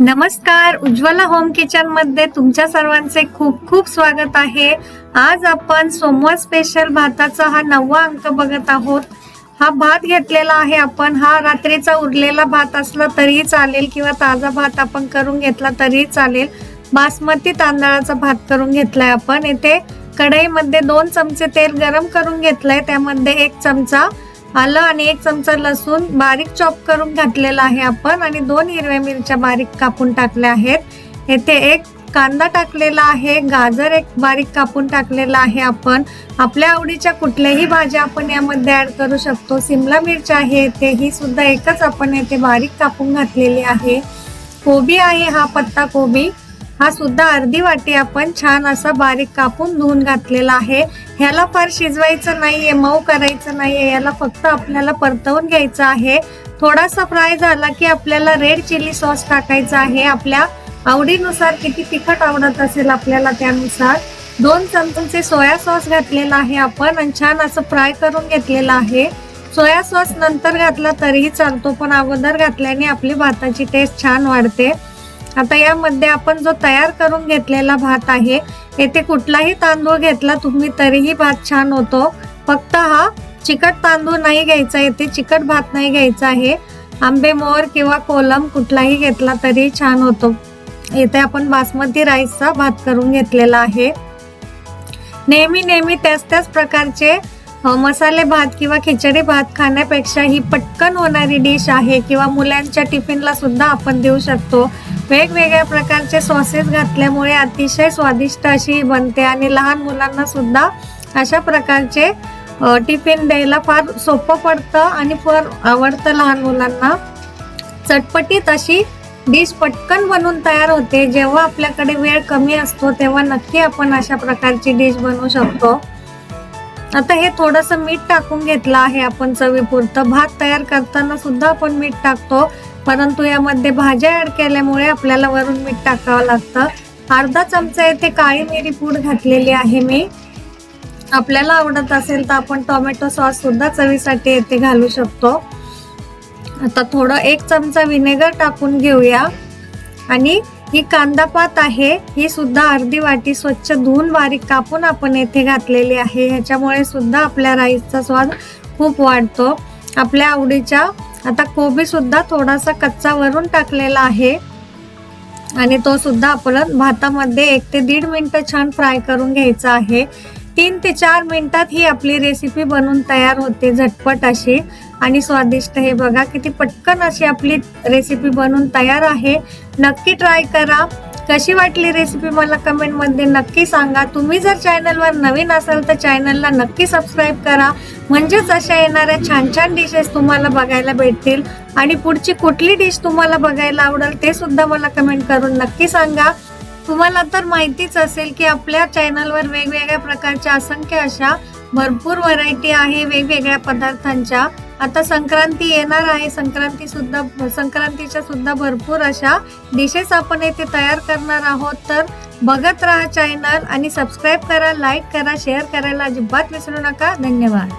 नमस्कार उज्ज्वला होम किचनमध्ये तुमच्या सर्वांचे खूप खूप स्वागत आहे. आज आपण सोमवार स्पेशल भाताचा हा नववा अंक बघत आहोत. हा भात घेतलेला आहे आपण. हा रात्रीचा उरलेला भात असला तरीही चालेल किंवा ताजा भात आपण करून घेतला तरीही चालेल. बासमती तांदळाचा भात करून घेतलाय आपण. इथे कढईमध्ये दोन चमचे तेल गरम करून घेतलंय. त्यामध्ये एक चमचा आलं आणि एक चमचा लसूण बारीक चॉप करून घातलेला आहे आपण आणि दोन हिरव्या मिरच्या बारीक कापून टाकल्या आहेत. येथे एक कांदा टाकलेला आहे गाजर एक बारीक कापून टाकलेला आहे आपण. आपल्या आवडीच्या कुठल्याही भाज्या आपण यामध्ये ऍड करू शकतो. सिमला मिरच आहे येथे ही सुद्धा एकच आपण येथे बारीक कापून घातलेली आहे. कोबी आहे हा पत्ता कोबी. हा सुद्धा अर्धी वाटी आपण छान असा बारीक कापून धुवून घातलेला आहे. ह्याला फार शिजवायचं नाहीये मऊ करायचं नाहीये याला फक्त आपल्याला परतवून घ्यायचं आहे. थोडासा फ्राय झाला की आपल्याला रेड चिली सॉस टाकायचा आहे. आपल्या आवडीनुसार किती तिखट आवडत असेल आपल्याला त्यानुसार. दोन चमचे सोया सॉस घातलेला आहे आपण आणि छान असं फ्राय करून घेतलेला आहे. सोया सॉस नंतर घातला तरीही चालतो पण अगोदर घातल्याने आपली भाताची टेस्ट छान वाढते. आता यामध्ये आपण जो तयार करून घेतलेला भात आहे येथे कुठलाही तांदूळ घेतला तुम्ही तरीही भात छान होतो. फक्त हा चिकट तांदूळ नाही घ्यायचा येथे चिकट भात नाही घ्यायचा आहे. आंबे मोर किंवा कोलम कुठलाही घेतला तरी छान होतो. येथे आपण बासमती राईसचा भात करून घेतलेला आहे. नेहमी नेहमी त्याच त्याच प्रकारचे मसाले भात किंवा खिचडी भात खाण्यापेक्षा ही पटकन होणारी डिश आहे किंवा मुलांच्या टिफिनला सुद्धा आपण देऊ शकतो. वेगवेगळ्या प्रकारचे सॉसेस घातल्यामुळे अतिशय स्वादिष्ट अशी बनते आणि लहान मुलांना सुद्धा अशा प्रकारचे टिफिन द्यायला फार सोपं पडतं आणि फार आवडतं लहान मुलांना. चटपटीत अशी डिश पटकन बनवून तयार होते. जेव्हा आपल्याकडे वेळ कमी असतो तेव्हा नक्की आपण अशा प्रकारची डिश बनवू शकतो. आता हे थोडंसं मीठ टाकून घेतलं आहे आपण चवीपुरतं. भात तयार करताना सुद्धा आपण मीठ टाकतो. परंतु यामध्ये भाज्या ऍड केल्यामुळे आपल्याला वरून मीठ टाकावं लागतं. अर्धा चमचा येथे काळी मिरी पूड घातलेली आहे मी. आपल्याला आवडत असेल तर आपण टोमॅटो सॉस सुद्धा चवीसाठी येथे घालू शकतो. आता थोडं एक चमचा विनेगर टाकून घेऊया. आणि ही कांदा पात आहे ही सुद्धा अर्धी वाटी स्वच्छ धुवून बारीक कापून आपण येथे घातलेली आहे. ह्याच्यामुळे सुद्धा आपल्या राईसचा स्वाद खूप वाढतो. आपल्या आवडीच्या आता कोबी सुद्धा थोडासा कच्चा वरून टाकलेला आहे. आणि तो सुद्धा आपण भातामध्ये एक ते दीड मिनिटं छान फ्राय करून घ्यायचा आहे. तीन ते चार मिनिटात ही आपली रेसिपी बनून तयार होते झटपट अशी. आणि स्वादिष्ट हे बघा किती पटकन अशी आपली रेसिपी बनून तयार आहे. नक्की ट्राय करा. कशी वाटली रेसिपी मला कमेंटमध्ये नक्की सांगा. तुम्ही जर चॅनलवर नवीन असाल तर चॅनलला नक्की सबस्क्राईब करा. म्हणजेच अशा येणाऱ्या छान छान डिशेस तुम्हाला बघायला भेटतील. आणि पुढची कुठली डिश तुम्हाला बघायला आवडेल ते सुद्धा मला कमेंट करून नक्की सांगा. तुम्हाला तर माहितीच असेल की आपल्या चॅनलवर वेगवेगळ्या प्रकारच्या असंख्य अशा भरपूर व्हरायटी आहे वेगवेगळ्या पदार्थांच्या. आता संक्रांती येणार आहे संक्रांती सुद्धा संक्रांतीच्या सुद्धा भरपूर अशा डिशेस आपण येथे तयार करणार आहोत. तर बघत राहा चॅनल आणि सबस्क्राईब करा लाईक करा शेअर करायला अजिबात विसरू नका. धन्यवाद.